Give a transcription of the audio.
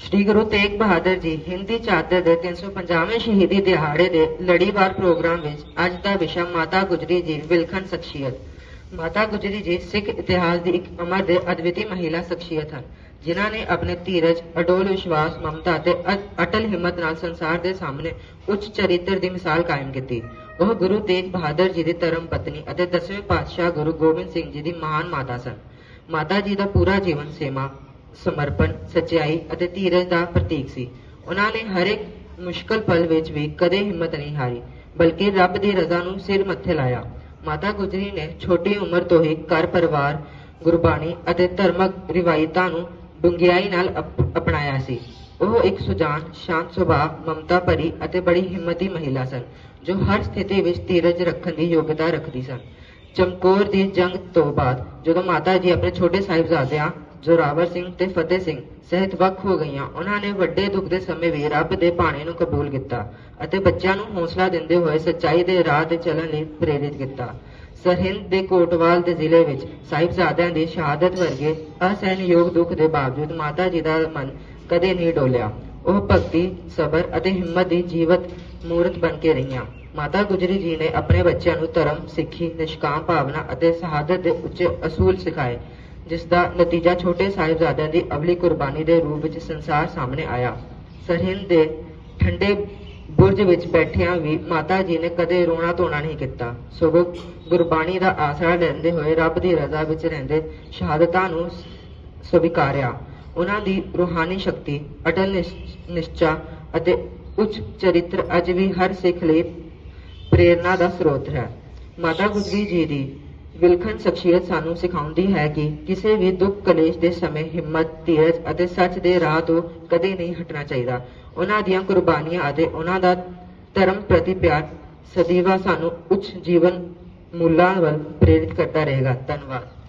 ਸ਼੍ਰੀ ਗੁਰੂ ਤੇਗ ਬਹਾਦਰ ਜੀ ਹਿੰਦੀ ਚਾਦਰ ਦੇ 350ਵੇਂ ਸ਼ਹੀਦੀ ਦਿਹਾੜੇ ਦੇ ਲੜੀਵਾਰ ਪ੍ਰੋਗਰਾਮ ਵਿੱਚ ਅੱਜ ਦਾ ਵਿਸ਼ਾ ਮਾਤਾ ਗੁਜਰੀ ਜੀ ਵਿਲਖਣ ਸ਼ਖਸੀਅਤ। ਮਾਤਾ ਗੁਜਰੀ ਜੀ ਸਿੱਖ ਇਤਿਹਾਸ ਦੀ ਇੱਕ ਅਮਰ ਤੇ ਅਦਵਿਤੀ ਮਹਿਲਾ ਸ਼ਖਸੀਅਤ ਹਨ, ਜਿਨ੍ਹਾਂ ਨੇ ਆਪਣੇ ਧੀਰਜ, ਅਡੋਲ ਵਿਸ਼ਵਾਸ, ਮਮਤਾ ਅਤੇ ਅਟਲ ਹਿੰਮਤ ਨਾਲ ਸੰਸਾਰ ਦੇ ਸਾਹਮਣੇ ਉੱਚ ਚਰਿੱਤਰ ਦੀ ਮਿਸਾਲ ਕਾਇਮ ਕੀਤੀ। ਉਹ ਗੁਰੂ ਤੇਗ ਬਹਾਦਰ ਜੀ ਦੀ ਧਰਮ ਪਤਨੀ ਅਤੇ ਦਸਵੇਂ ਪਾਤਸ਼ਾਹ ਗੁਰੂ ਗੋਬਿੰਦ ਸਿੰਘ ਜੀ ਦੀ ਮਹਾਨ ਮਾਤਾ ਸਨ। ਮਾਤਾ ਜੀ ਦਾ ਪੂਰਾ ਜੀਵਨ ਸੇਵਾ ਸਮਰਪਣ, ਸੱਚਾਈ ਅਤੇ ਧੀਰਜ ਦਾ ਪ੍ਰਤੀਕ ਸੀ। ਉਹਨਾਂ ਨੇ ਹਰ ਇੱਕ ਮੁਸ਼ਕਲ ਪਲ ਵਿੱਚ ਵੀ ਕਦੇ ਹਿੰਮਤ ਨਹੀਂ ਹਾਰੀ, ਬਲਕਿ ਰੱਬ ਦੀ ਰਜ਼ਾ ਨੂੰ ਸਿਰ ਮੱਥੇ ਲਾਇਆ। ਮਾਤਾ ਗੁਜਰੀ ਨੇ ਛੋਟੀ ਉਮਰ ਤੋਂ ਹੀ ਘਰ ਪਰਿਵਾਰ, ਗੁਰਬਾਣੀ ਅਤੇ ਧਰਮਕ ਰਿਵਾਇਤਾਂ ਨੂੰ ਡੂੰਘਾਈ ਨਾਲ ਅਪਣਾਇਆ ਸੀ। ਉਹ ਇੱਕ ਸੁਜਾਨ, ਸ਼ਾਂਤ ਸੁਭਾਅ, ਮਮਤਾ ਭਰੀ ਅਤੇ ਬੜੀ ਹਿੰਮਤੀ ਮਹਿਲਾ ਸਨ, ਜੋ ਹਰ ਸਥਿਤੀ ਵਿੱਚ ਧੀਰਜ ਰੱਖਣ ਦੀ ਯੋਗਤਾ ਰੱਖਦੀ ਸਨ। ਚਮਕੌਰ ਦੀ ਜੰਗ ਤੋਂ ਬਾਅਦ ਜਦੋਂ ਮਾਤਾ ਜੀ ਆਪਣੇ ਛੋਟੇ ਸਾਹਿਬਜ਼ਾਦਿਆਂ ਜ਼ੋਰਾਵਰ ਸਿੰਘ ਤੇ ਫਤਿਹ ਸਿੰਘ ਸਹਿਤ ਵੱਖ ਹੋ ਗਈਆਂ, ਉਹਨਾਂ ਨੇ ਵੱਡੇ ਦੁੱਖ ਦੇ ਸਮੇਂ ਵੀ ਰੱਬ ਦੇ ਬਾਣੇ ਨੂੰ ਕਬੂਲ ਕੀਤਾ ਅਤੇ ਬੱਚਿਆਂ ਨੂੰ ਹੌਸਲਾ ਦਿੰਦੇ ਹੋਏ ਸੱਚਾਈ ਦੇ ਰਾਹ ਤੇ ਚੱਲਣ ਲਈ ਪ੍ਰੇਰਿਤ ਕੀਤਾ। ਸਰਹਿੰਦ ਦੇ ਕੋਟਵਾਲ ਦੇ ਜ਼ਿਲ੍ਹੇ ਵਿੱਚ ਸਾਹਿਬਜ਼ਾਦਿਆਂ ਦੀ ਸ਼ਹਾਦਤ ਵਰਗੇ ਅਸਹਿਣਯੋਗ ਦੁੱਖ ਦੇ ਬਾਵਜੂਦ ਮਾਤਾ ਜੀ ਦਾ ਮਨ ਕਦੇ ਨਹੀਂ ਡੋਲਿਆ। ਉਹ ਭਗਤੀ, ਸਬਰ ਅਤੇ ਹਿੰਮਤ ਦੀ ਜੀਵਤ ਮੂਰਤ ਬਣ ਕੇ ਰਹੀਆਂ। ਮਾਤਾ ਗੁਜਰੀ ਜੀ ਨੇ ਆਪਣੇ ਬੱਚਿਆਂ ਨੂੰ ਧਰਮ, ਸਿੱਖੀ, ਨਿਸ਼ਕਾਮ ਭਾਵਨਾ ਅਤੇ ਸ਼ਹਾਦਤ ਦੇ ਉੱਚੇ ਅਸੂਲ ਸਿਖਾਏ। ਜਿਸ ਦਾ ਨਤੀਜਾ ਛੋਟੇ ਸਾਹਿਬਜ਼ਾਦਿਆਂ ਦੀ ਅਵਲੀ ਕੁਰਬਾਨੀ ਦੇ ਰੂਪ ਵਿੱਚ ਸੰਸਾਰ ਸਾਹਮਣੇ ਆਇਆ। ਸਰਹਿੰਦ ਦੇ ਠੰਡੇ ਬੁਰਜ ਵਿੱਚ ਬੈਠਿਆਂ ਵੀ ਮਾਤਾ ਜੀ ਨੇ ਕਦੇ ਰੋਣਾ ਧੋਣਾ ਨਹੀਂ ਕੀਤਾ। ਸਗੋਂ ਗੁਰਬਾਣੀ ਦਾ ਆਸਰਾ ਲੈਂਦੇ ਹੋਏ ਰੱਬ ਦੀ ਰਜ਼ਾ ਵਿੱਚ ਰਹਿੰਦੇ ਸ਼ਹਾਦਤਾਂ ਨੂੰ ਸਵੀਕਾਰਿਆ। ਉਹਨਾਂ ਦੀ ਰੂਹਾਨੀ ਸ਼ਕਤੀ, ਅਟਲ ਨਿਸ਼- ਨਿਸ਼ਚਾ ਅਤੇ ਉੱਚ ਚਰਿੱਤਰ ਅੱਜ ਵੀ ਹਰ ਸਿੱਖ ਲਈ ਪ੍ਰੇਰਨਾ ਦਾ ਸਰੋਤ ਹੈ। ਮਾਤਾ ਗੁਜਰੀ ਜੀ ਦੀ ਵਿਲਖਣ ਸ਼ਖਸੀਅਤ ਸਾਨੂੰ ਸਿਖਾਉਂਦੀ ਹੈ ਕਿ ਕਿਸੇ ਵੀ ਦੁੱਖ ਕਲੇਸ਼ ਦੇ ਸਮੇਂ ਹਿੰਮਤ, ਧੀਰਜ ਅਤੇ ਸੱਚ ਦੇ ਰਾਹ ਤੋਂ ਕਦੇ ਨਹੀਂ ਹਟਣਾ ਚਾਹੀਦਾ। ਉਹਨਾਂ ਦੀਆਂ ਕੁਰਬਾਨੀਆਂ ਅਤੇ ਉਹਨਾਂ ਦਾ ਧਰਮ ਪ੍ਰਤੀ ਪਿਆਰ ਸਦੀਵਾ ਸਾਨੂੰ ਉੱਚ ਜੀਵਨ ਮੁੱਲਾਂ ਵੱਲ ਪ੍ਰੇਰਿਤ ਕਰਦਾ ਰਹੇਗਾ। ਧੰਨਵਾਦ।